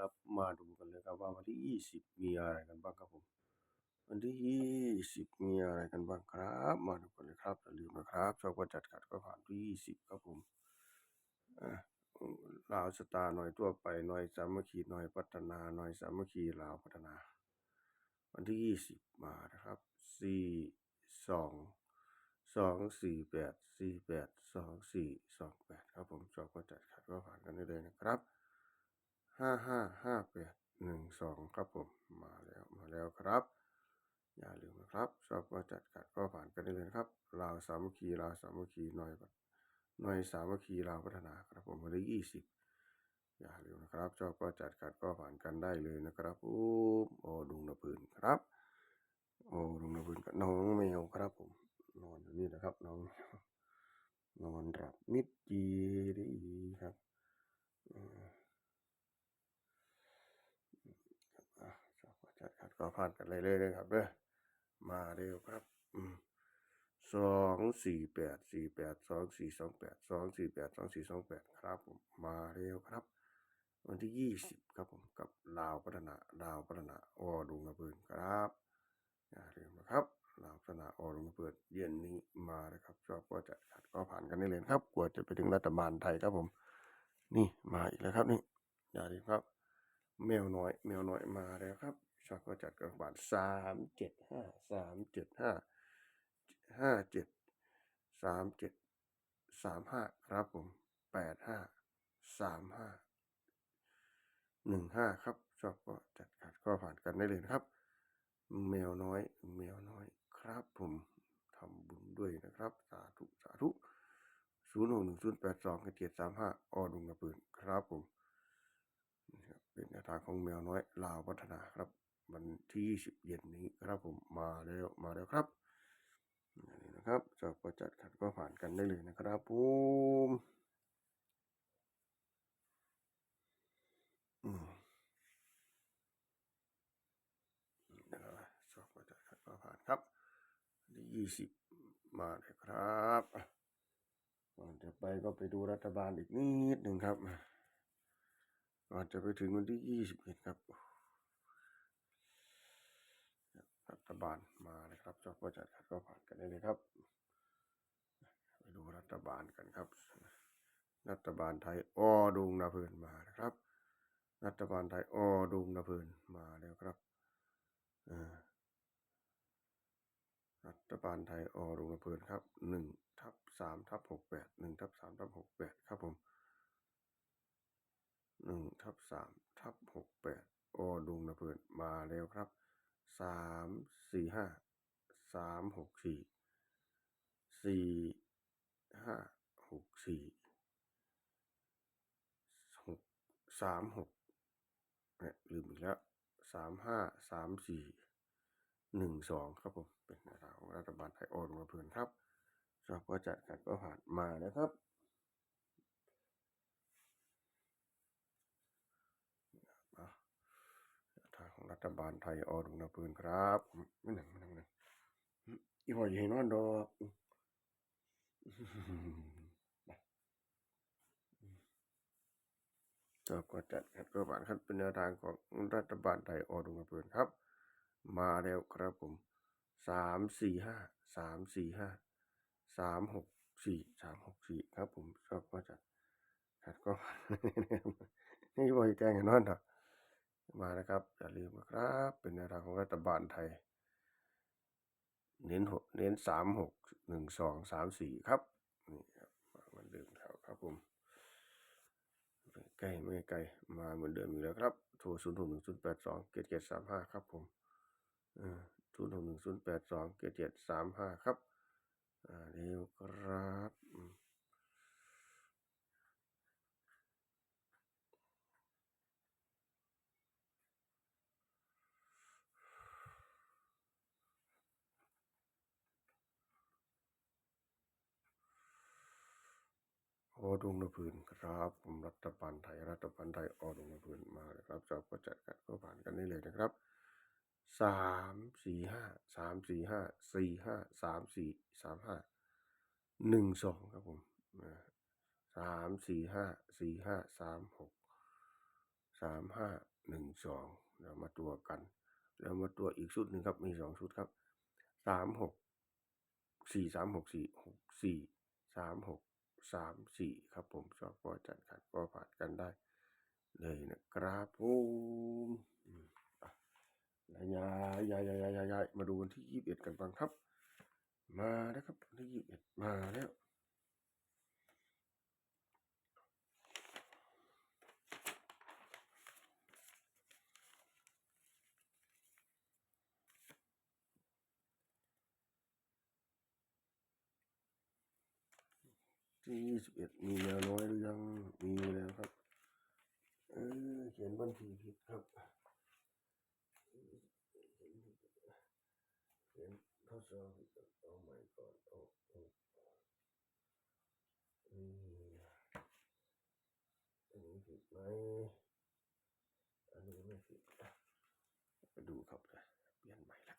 ครับมาดูกันเลยครับว่าวันที่ยี่สิบมีอะไรกันบ้างครับผม วันที่ยี่สิบมีอะไรกันบ้างครับ มาดูกันเลยครับอย่าลืมนะครับชอบก็จัดขัดก็ผ่านที่ยี่สิบครับผมลาวสตาหน่อยทั่วไปหน่อยสามัคคีหน่อยพัฒนาหน่อยสามัคคีลาวพัฒนา วันที่ยี่สิบมานะครับสี่สองสองสี่แปดสี่แปดสองสี่สองแปดครับผมชอบก็จัดขัดก็ผ่านกันได้เลยนะครับ ห้าห้าห้าแปดหนึ่งสองครับผมมาแล้วมาแล้วครับ อย่าลืมนะครับชอบก็จัดขัดก็ผ่านกันได้เลยครับลาวสามัคคีลาวสามัคคีหน่อยหน่อยสามัคคีลาวพัฒนาครับผมวันที่ยี่สิบอย่าลืมนะครับชอบก็จัดขัดก็ผ่านกันได้เลยนะครับโอ้โอ้ดุงนะพื้นครับ โอ้ดุงนะพื้นกับน้องแมวครับผมนอนอยู่นี่นะครับน้องนอนหลับมิดจีดีครับอืมครับอะชอบก็จัดขัด ก็ผ่านกันเลยเลยนะครับเด้อมาเร็วครับ อืมสองสี่แปดสี่แปดสองสี่สองแปดสองสี่แปดสองสี่สองแปดครับผมมาเร็วครับ วันที่ยี่สิบครับผมกับลาวพัฒนาลาวพัฒนาออดุงกระเบินครับอย่าลืมนะครับลาวพัฒนาออดุงกระเบินเย็นนี้มาเลยครับชอบก็จะขัดก็ผ่านกันได้เลยครับกว่าจะไปถึงรัฐบาลไทยครับผม นี่มาอีกแล้วครับนี่อย่าลืมครับ แมวน้อย แมวน้อยมาแล้วครับ ชอบก็จัดกระบาลสามเจ็ดห้าสามเจ็ดห้าห้าเจ็ดสามเจ็ดสามห้าครับผมแปดห้าสามห้าหนึ่งห้าครับชอบก็จัดขัดก็ผ่านกันได้เลยนะครับ แมวน้อยแมวน้อยครับผมทำบุญด้วยนะครับ สาธุสาธุศูนย์หกหนึ่งศูนย์แปดสองเจ็ดสามห้าออดุงกระปืนครับผมเป็นแนวทางของแมวน้อยลาวพัฒนาครับ วันที่ยี่สิบเย็นนี้ครับผมมาแล้วมาแล้วครับนี่นะครับชอบก็จัดขัดก็ผ่านกันได้เลยนะครับผมอืมนะครับชอบก็จะขัดก็ผ่านครับที่ยี่สิบมาเลยครับก่อนจะไปก็ไปดูรัฐบาลอีกนิดหนึ่งครับก่อนจะไปถึงวันที่ยี่สิบเอ็ดครับ รัฐบาลมาเลยครับชอบก็จะขัดก็ผ่านกันได้เลยครับ ไปดูรัฐบาลกันครับ รัฐบาลไทยออดุงนาเพลินมานะครับ รัฐบาลไทยออดุงนาเพลินมาแล้วครับอ่ารัฐบาลไทยออรุงอำเภอครับหนึ่งทับสามทับหกแปดหนึ่งทับสามทับหกแปดครับผมหนึ่งทับสามทับหกแปดออดุงอำเภอมาแล้วครับ สามสี่ห้าสามหกสี่สี่ห้าหกสี่หกสามหกเนี่ยลืมอีกแล้วสามห้าสามสี่หนึ่งสองครับผมเป็นแนวทารัฐบาลไทยออนมาเพื่อนครับชอบก็จัดกันก็ผ่านมานะครับอะแนวทางของรั ฐบาลไทยออนมาปืนครับไม่หนึ่งไม่หนึ่งไม่หนึ่งอีพอย่าให้นอนดอกชอบก็จัดกันก็ผ่านครับเป็นแนวทางของรัฐบาลไทยออนมาปืนครับ มาแล้วครับผมสามสี่ห้าสามสี่ห้าสามหกสี่สามหกสี่ครับผมชอบก็จะขัดก็นี่บริแจ้งกันนอนเถอะ มานะครับ อย่าลืมนะครับ เป็นแนวทางของรัฐบาลไทย เน้นหกเน้นสามหกหนึ่งสองสามสี่ครับนี่ครับมาเหมือนเดิมครับครับผมใกล้ไม่ไกลมาเหมือนเดิมอยู่แล้วครับโทรศูนย์หกหนึ่งศูนย์แปดสองเจ็ดเจ็ดสามห้าครับผมศูนย์หกหนึ่งศูนย์แปดสองเจ็ดเจ็ดสามห้าครับอ่าเร็วครับอืม ออดุงนพื้นครับผมรัฐบาลไทยรัฐบาลไทยออดุงนพื้นมาเลยครับจอบก็จัดกันก็ผ่านกันได้เลยนะครับสามสี่ห้าสามสี่ห้าสี่ห้าสามสี่สามห้าหนึ่งสองครับผมสามสี่ห้าสี่ห้าสามหกสามห้าหนึ่งสองแล้วมาตัวกันแล้วมาตัวอีกชุดหนึ่งครับมีสองชุดครับสามหกสี่สามหกสี่หกสี่สามหก สามสี่ครับผมชอบก็จัดขัดก็ผ่านกันได้ เลยนะครับผมยายายายายายายมาดูวันที่ยี่สิบเอ็ดกันบ้างครับ มาแล้วครับวันที่ยี่สิบเอ็ดมาแล้ว ที่ยี่สิบเอ็ดมีแนวน้อยหรือยังมีแล้วครับ เออเขียนวันที่ผิดครับเขียนทดสอบผิดเอาใหม่ก่อนเอาเอาอืมอันนี้ผิดไหมอันนี้ไม่ผิดไปดูครับเลยเปลี่ยนใหม่ละ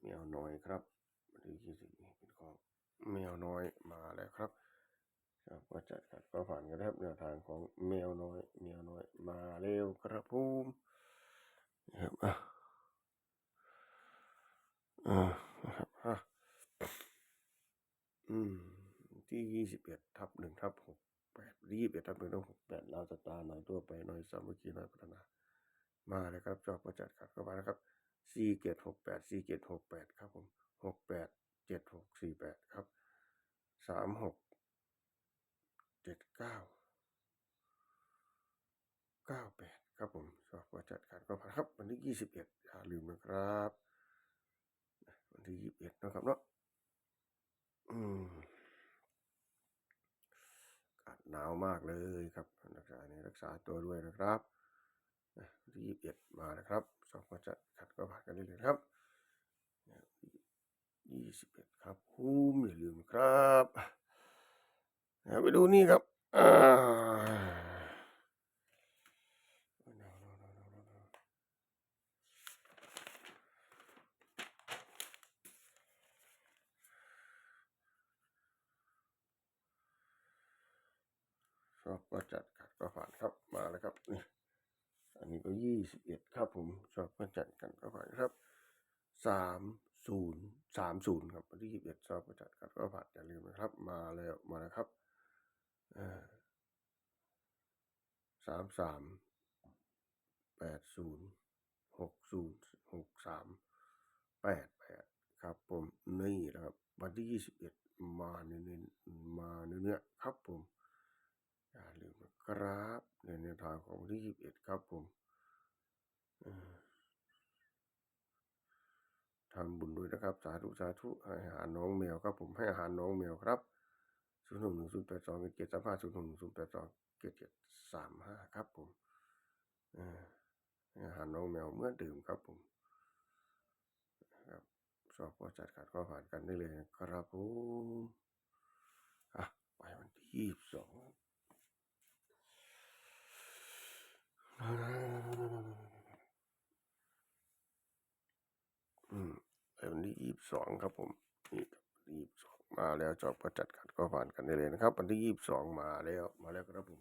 แมวน้อยครับวันที่ยี่สิบนี่เป็นของ แมวน้อยมาแล้วครับครับก็จัดขัดก็ผ่านกันครับแนวทางของแมวน้อยแมวน้อยมาเร็วครับผมนะครับอะอ่านะครับอะอืมที่ยี่สิบเอ็ดทับหนึ่งทับหกแปดยี่สิบเอ็ดทับหนึ่งทับหกแปดเราจะตาหน่อยตัวไปหน่อยสามัคคีหน่อยพัฒนา มาเลยครับจอบก็จัดขัดก็มานะครับสี่เกตหกแปดสี่เกตหกแปดครับผมหกแปด เจ็ดหกสี่แปดครับสามหกเจ็ดเก้าเก้าแปดครับผมสอบว่าจัดการก็ผ่านครับ วันที่ยี่สิบเอ็ดอย่าลืมนะครับ วันที่ยี่สิบเอ็ดนะครับเนาะอืมอากาศหนาวมากเลยครับรักษาเนี่ยรักษาตัวด้วยนะครับวันที่ยี่สิบเอ็ดมานะครับสอบว่าจัดขัดก็ผ่านกันได้เลยครับ ยี่สิบเอ็ดครับคุ้มอย่าลืมครับไปดูนี่ครับชอบก็จัดขัดก็ผ่านครับมาแล้วครับนี่อันนี้ก็ยี่สิบเอ็ดครับผมชอบก็จัดกันก็ผ่านครับสาม ศูนย์สามศูนย์ครับวันที่ยี่สิบเอ็ดชอบก็จัดขัดก็ผ่านอย่าลืมนะครับ มาแล้วมาแล้วครับสามสามแปดศูนย์หกศูนย์หกสามแปดแปดครับผมนี่นะครับวันที่ยี่สิบเอ็ดมาเนื้อๆมาเนื้อๆครับผมอย่าลืมนะครับในแนวทางของวันที่ยี่สิบเอ็ดครับผมอ่อ ทำบุญด้วยนะครับ สาธุสาธุให้อาหารน้องแมวครับผมให้อาหารน้องแมวครับศูนย์หนึ่งหนึ่งศูนย์แปดสองเจ็ดสามห้าศูนย์หนึ่งศูนย์แปดสองเจ็ดเจ็ดสามห้าครับผมอาหารน้องแมวเมื่อดื่มครับผมครับสอบก็จัดขัดก็ผ่านกันได้เลยนะครับผมอะไปวันที่ยี่สิบสอง อืมไปวันที่ยี่สิ บสองครับผมนี่ครับยี่สิบสองมาแล้วจอบก็จัดขัดก็ผ่านกันได้เลยนะครับ วันที่ยี่สิบสองมาแล้วมาแล้วครับผม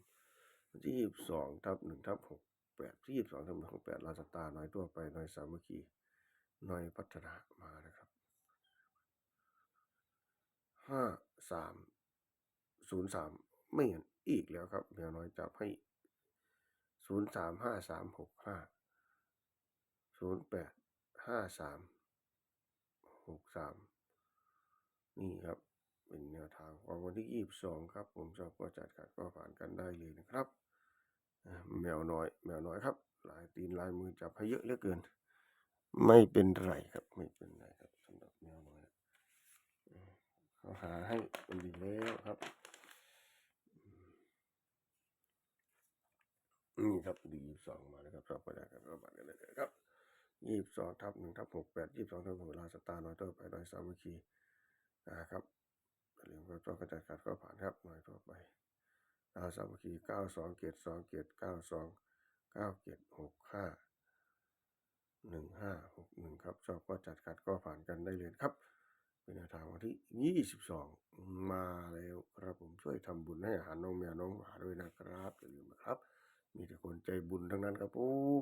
วันที่ยี่สิบสองทับหนึ่งทับหกแปดที่ยี่สิบสองทับหนึ่งหกแปดลาสตาน้อยตัวไปน้อยสามัคคีน้อยพัฒนามานะครับห้าสามศูนย์สามไม่เห็นอีกแล้วครับเมียน้อยจับให้ศูนย์สามห้าสามหกห้าศูนย์แปดห้าสาม สามนี่ครับ เป็นแนวทางของวันที่ยี่สิบสองครับ ผมชอบก็จัดขัดก็ผ่านกันได้เลยนะครับแมวน้อย แมวน้อยครับ ลายตีนลายมือจับให้เยอะเหลือเกิน ไม่เป็นไรครับ ไม่เป็นไรครับสำหรับแมวน้อยเขาหาให้มันดีแล้วครับนี่ครับดีสองมาแล้วครับชอบก็จัดขัดก็ผ่านกันได้เลยครับ ยี่สิบสองทับหนึ่งทับหกแปดยี่สิบสองทับหกเวลาสตาร์น้อยตัวไปน้อยสามัคคีนะครับอย่าลืมก็ต้องกระจายขัดก็ผ่านครับน้อยตัวไปดาวสามัคคีเก้าสองเกตสองเกตเก้าสองเก้าเกตหกห้าหนึ่งห้าหกหนึ่งครับชอบก็จัดขัดก็ผ่านกันได้เลยครับ เป็นทางวันที่ยี่สิบสองมาแล้วครับผมช่วยทำบุญให้อาหารน้องแมวน้องหมาด้วยนะครับอย่าลืมนะครับ มีแต่คนใจบุญทั้งนั้นครับผม